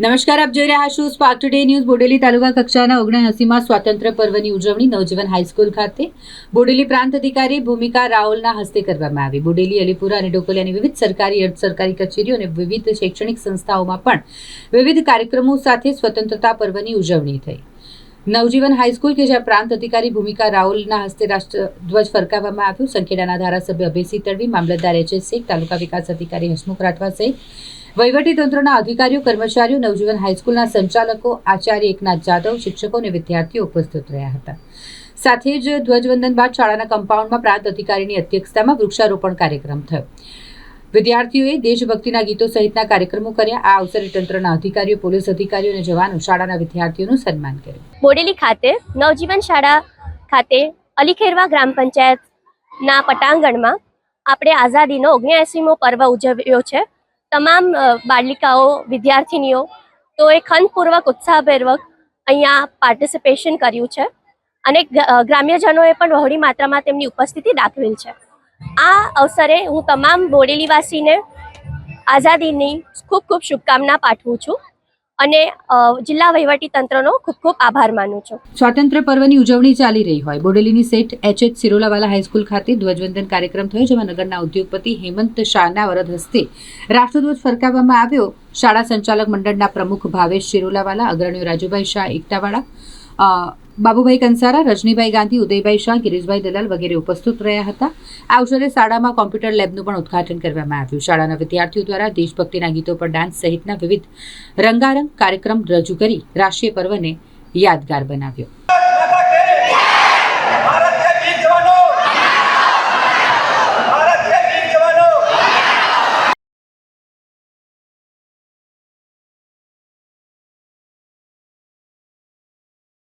નમસ્કાર, આપ જોઈ રહ્યા છો spark today news Bodeli taluka કક્ષાના ઓગણએસીમાં સ્વાતંત્ર્ય પર્વની ઉજવણી નવજીવન હાઈસ્કૂલ ખાતે. બોડેલી પ્રાંત અધિકારી ભૂમિકા રાઓલના હસ્તે કરવામાં આવી. બોડેલી, અલીપુરા અને ડોકોલિયાની વિવિધ સરકારી, અર્ધ સરકારી કચેરીઓ અને વિવિધ શૈક્ષણિક સંસ્થાઓમાં પણ વિવિધ કાર્યક્રમો સાથે સ્વતંત્રતા પર્વની ઉજવણી થઈ. નવજીવન હાઈસ્કૂલ કે જ્યાં પ્રાંત અધિકારી ભૂમિકા રાઓલના હસ્તે રાષ્ટ્રધ્વજ ફરકાવવામાં આવ્યો. સંખેડાના ધારાસભ્ય અભયસિંહ તડવી, મામલતદાર એચએસ તાલુકા વિકાસ અધિકારી હસમુખ રાઠવા સહિત વહીવટી તંત્રના અધિકારીઓ, કર્મચારીઓ, નવજીવન હાઈસ્કૂલના સંચાલકો, આચાર્ય એકનાથ જાદવ, શિક્ષકો અને વિદ્યાર્થીઓ ઉપસ્થિત રહ્યા હતા. સાથે જ ધ્વજવંદન બાદ શાળાના કમ્પાઉન્ડમાં પ્રાંત અધિકારીની અધ્યક્ષતામાં વૃક્ષારોપણ કાર્યક્રમ થયો. વિદ્યાર્થીઓએ દેશભક્તિના ગીતો સહિતના કાર્યક્રમો કર્યા. આ અવસરે તંત્રના અધિકારીઓ, પોલીસ અધિકારીઓ અને જવાનો શાળાના વિદ્યાર્થીઓનું સન્માન કર્યું. બોડેલી ખાતે નવજીવન શાળા ખાતે અલીખેરવા ગ્રામ પંચાયતના પટાંગણમાં આપણે આઝાદીનો ઓગણએંસીમો પર્વ ઉજવ્યો છે. તમામ બાલિકાઓ, વિદ્યાર્થિનીઓ તો એ ખંતપૂર્વક ઉત્સાહપૂર્વક અહીંયા પાર્ટિસિપેશન કર્યું છે. અને ગ્રામ્યજનોએ પણ બહોળી માત્રામાં તેમની ઉપસ્થિતિ દાખવેલ છે. આ અવસરે હું તમામ બોડેલીવાસીને આઝાદીની ખૂબ ખૂબ શુભકામના પાઠવું છું. અને જિલ્લા વહીવટી તંત્રનો ખૂબ ખૂબ આભાર માનું છું. સ્વાતંત્ર્ય પર્વની ઉજવણી ચાલી રહી હોય, બોડેલીની Seth H H Sirolawala high school ખાતે ધ્વજવંદન કાર્યક્રમ થયો, જેમાં નગરના ઉદ્યોગપતિ હેમંત શાહના વરદ હસ્તે રાષ્ટ્રધ્વજ ફરકાવવામાં આવ્યો. શાળા સંચાલક મંડળના પ્રમુખ ભાવેશ સિરોલાવાલા, અગ્રણીઓ રાજુભાઈ શાહ, એકતાવાળા બાબુભાઈ કંસારા, રજનીભાઈ ગાંધી, ઉદયભાઈ શાહ, ગિરીશભાઈ દલાલ વગેરે ઉપસ્થિત રહ્યા હતા. આ અવસરે શાળામાં કોમ્પ્યુટર લેબનું પણ ઉદઘાટન કરવામાં આવ્યું. શાળાના વિદ્યાર્થીઓ દ્વારા દેશભક્તિના ગીતો પર ડાન્સ સહિતના વિવિધ રંગારંગ કાર્યક્રમ રજૂ કરી રાષ્ટ્રીય પર્વને યાદગાર બનાવ્યો.